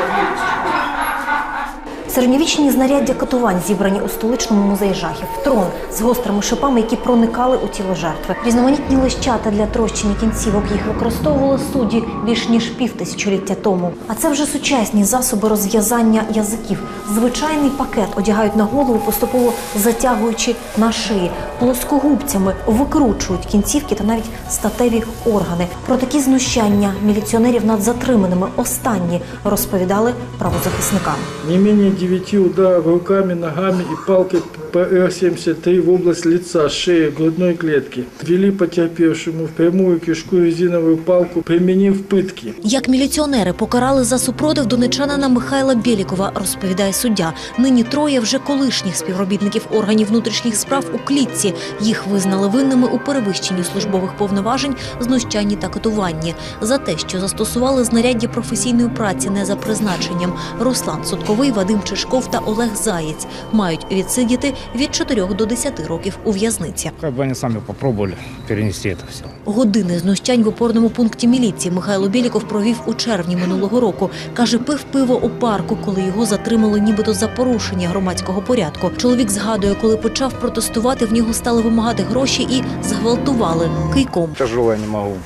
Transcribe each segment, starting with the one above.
reviews. Середньовічні знаряддя катувань зібрані у столичному музеї жахів. Трон з гострими шипами, які проникали у тіло жертви. Різноманітні лищата для трощини кінцівок їх використовували судді більш ніж півтисячоліття тому. А це вже сучасні засоби розв'язання язиків. Звичайний пакет одягають на голову, поступово затягуючи на шиї. Плоскогубцями викручують кінцівки та навіть статеві органи. Про такі знущання міліціонерів над затриманими останні розповідали правозахисникам. Не 9 ударов руками, ногами и палкой ПР-73 в область лица, шеи, грудной клетки. Ввели потерпевшему в прямую кишку резиновую палку, применив пытки. Як міліціонери покарали за супротив донечанина Михайла Бєлікова, розповідає суддя. Нині троє вже колишніх співробітників органів внутрішніх справ у клітці. Їх визнали винними у перевищенні службових повноважень, знущанні та катуванні. За те, що застосували знаряддя професійної праці не за призначенням. Руслан Сутковий, Вадим Чешков та Олег Заєць мають відсидіти від 4 до 10 років у в'язниці. Как бы они сами попробовали перенести это все. Години знущань в опорному пункті міліції Михайло Біліков провів у червні минулого року. Каже, пив пиво у парку, коли його затримали нібито за порушення громадського порядку. Чоловік згадує, коли почав протестувати, в нього стали вимагати гроші і зґвалтували кийком. Тяжело я не могу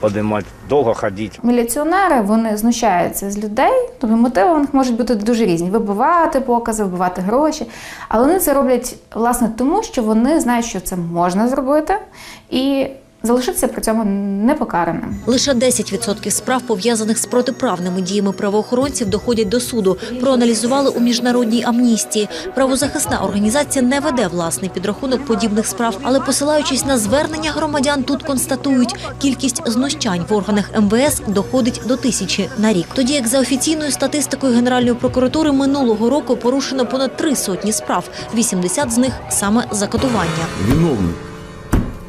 поднимать, довго ходити. Міліціонери вони знущаються з людей, тобто мотиви у них можуть бути дуже різні: вибивати покази, вибивати гроші. Але вони це роблять власне тому, що вони знають, що це можна зробити, і залишитися при цьому непокараним. Лише 10% справ, пов'язаних з протиправними діями правоохоронців, доходять до суду. Проаналізували у міжнародній амністії. Правозахисна організація не веде власний підрахунок подібних справ, але посилаючись на звернення громадян, тут констатують, кількість знущань в органах МВС доходить до тисячі на рік. Тоді як за офіційною статистикою Генеральної прокуратури минулого року порушено понад три сотні справ, 80 з них саме за катування. виновны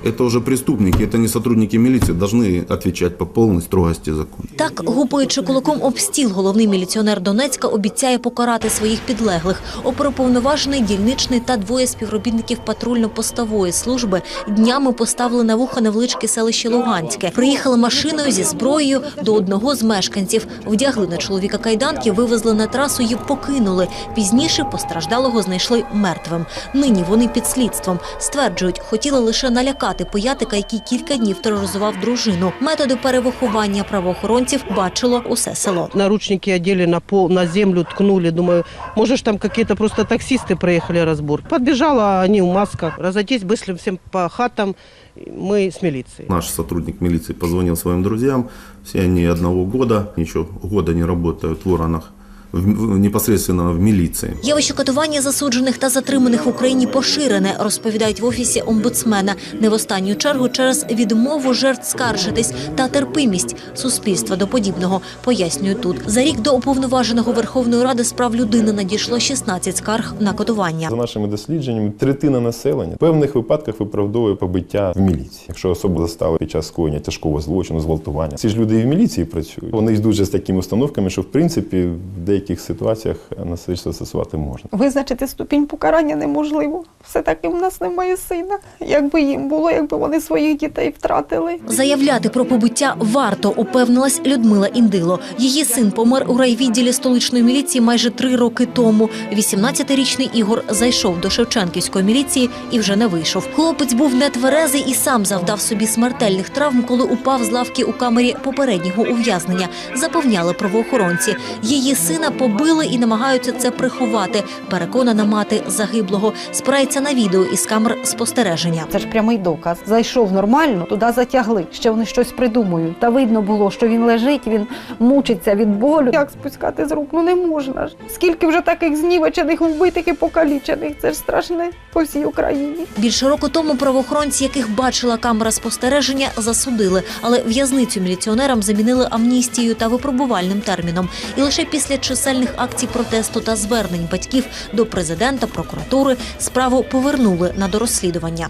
Это уже преступники, это не сотрудники милиции, должны отвечать по полной строгости закона. Так, гупаючи кулаком об стіл, головний міліціонер Донецька обіцяє покарати своїх підлеглих. Оперуповноважений, дільничний та двоє співробітників патрульно-постової служби днями поставили на вуха невеличке селище Луганське. Приїхали машиною зі зброєю до одного з мешканців. Вдягли на чоловіка кайданки, вивезли на трасу і покинули. Пізніше постраждалого знайшли мертвим. Нині вони під слідством. Стверджують, хотіли лише налякати поятика, який кілька днів тероризував дружину. Методи перевиховання правоохоронців бачило усе село. Наручники одели на пол, на землю ткнули. Думаю, может, ж там какие-то просто таксисты проехали разбор. Подбежала, а они в масках. Разойтись быстро всем по хатам. Мы с милицией. Наш сотрудник милиции позвонил своим друзьям, все они одного года, еще года не работают в органах, в- в- непосредственно в милиции. Явище катування засуджених та затриманих в Україні поширене, розповідають в офісі омбудсмена. Не в останню чергу через відмову жертв скаржитись та терпимість суспільства до подібного. Пояснюють тут. За рік до уповноваженого Верховної Ради з прав людини надійшло 16 скарг на катування. За нашими дослідженнями, третина населення в певних випадках виправдовує побиття в міліції. Якщо особу застали під час скоєння тяжкого злочину, зґвалтування. Ці ж люди і в міліції працюють. Вони йдуть з такими установками, що в принципі в деяких ситуаціях насильство застосувати можна. Визначити ступінь покарання неможливо. Все таки в нас немає сина. Якби їм було, якби вони своїх дітей втратили. Заявляти про побиття варто, упевнилась Людмила Індило. Її син помер у райвідділі столичної міліції майже три роки тому. 18-річний Ігор зайшов до Шевченківської міліції і вже не вийшов. Хлопець був нетверезий і сам завдав собі смертельних травм, коли упав з лавки у камері попереднього ув'язнення. Запевняли правоохоронці. Її сина побили і намагаються це приховати. Переконана мати загиблого. Спирається на відео із камер спостереження. Це ж прямий доказ. Зайшов нормально, туди затягли. Ще вони щось придумують. Та видно було, що він лежить, він мучиться від болю. Як спускати з рук? Ну не можна ж. Скільки вже таких знівечених, вбитих і покалічених. Це ж страшне по всій Україні. Більше року тому правоохоронці, яких бачила камера спостереження, засудили, але в'язницю міліціонерам замінили амністією та випробувальним терміном. І лише після чисельних акцій протесту та звернень батьків до президента, прокуратури. Справу повернули на дорозслідування.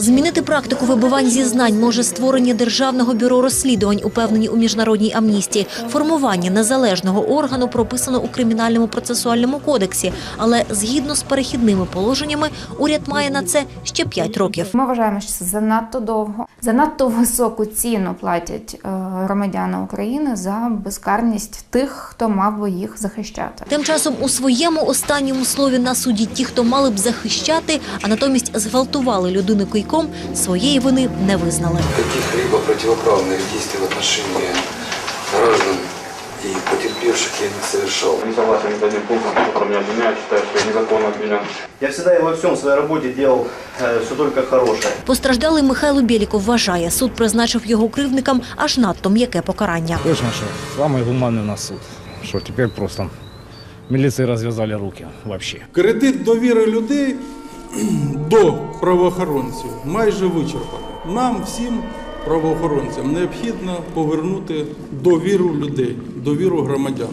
Змінити практику вибивань зізнань може створення державного бюро розслідувань, упевнені у міжнародній амністії. Формування незалежного органу прописано у кримінальному процесуальному кодексі, але згідно з перехідними положеннями, уряд має на це ще 5 років. Ми вважаємо, що це занадто довго, занадто високу ціну платять е, громадяни України за безкарність тих, хто мав би їх захищати. Тим часом у своєму останньому слові на суді ті, хто мали б захищати, а натомість зґвалтували людину кийком, своєї вини не визнали. каких-либо противоправных действий в отношении граждан и потерпевших я не совершал. Не согласен с одним пунктом, которым меня обвиняют, считаю, что я незаконно обвинен. Я всегда и во всем в своей работе делал э, все только хорошее. Постраждалий Михайло Бєліков вважає, суд призначив його кривдникам аж надто м'яке покарання. Точно, что самый гуманный у нас суд. Что теперь просто милиции развязали руки вообще. Кредит довіри людей до правоохоронців майже вичерпана. Нам всім правоохоронцям необхідно повернути довіру людей, довіру громадян.